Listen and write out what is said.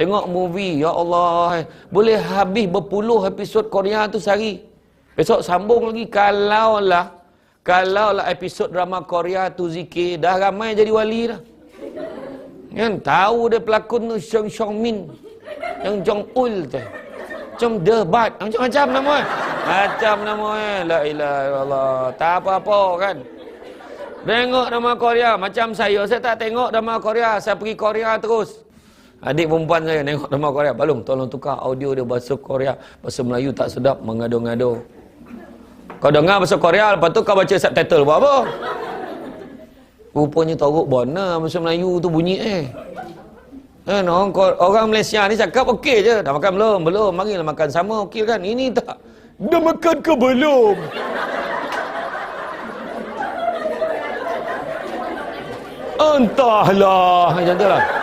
Tengok movie, ya Allah. Boleh habis berpuluh episod Korea tu sehari. Besok sambung lagi. Kalau lah, kalau lah episod drama Korea tu zikir, dah ramai jadi wali dah. Kan tahu dia pelakon tu Xiong Xiong Min. Yang Jong Ul tu. Macam debat. Macam-macam nama. Macam nama. La ilaha illallah. Tak apa-apa kan. Tengok drama Korea. Macam saya. Saya tak tengok drama Korea. Saya pergi Korea terus. Adik perempuan saya tengok drama Korea. Balung, tolong tukar audio dia bahasa Korea. Bahasa Melayu tak sedap. Mengado-ngado. Kau dengar bahasa Korea. Lepas tu kau baca subtitle. Buat apa? Rupanya teruk bona bahasa Melayu tu bunyi eh. Kan orang, orang Malaysia ni cakap okey je. Dah makan belum? Belum. Marilah makan sama okey kan. Ini tak. Dah makan ke belum? Entahlah. Macam tu lah.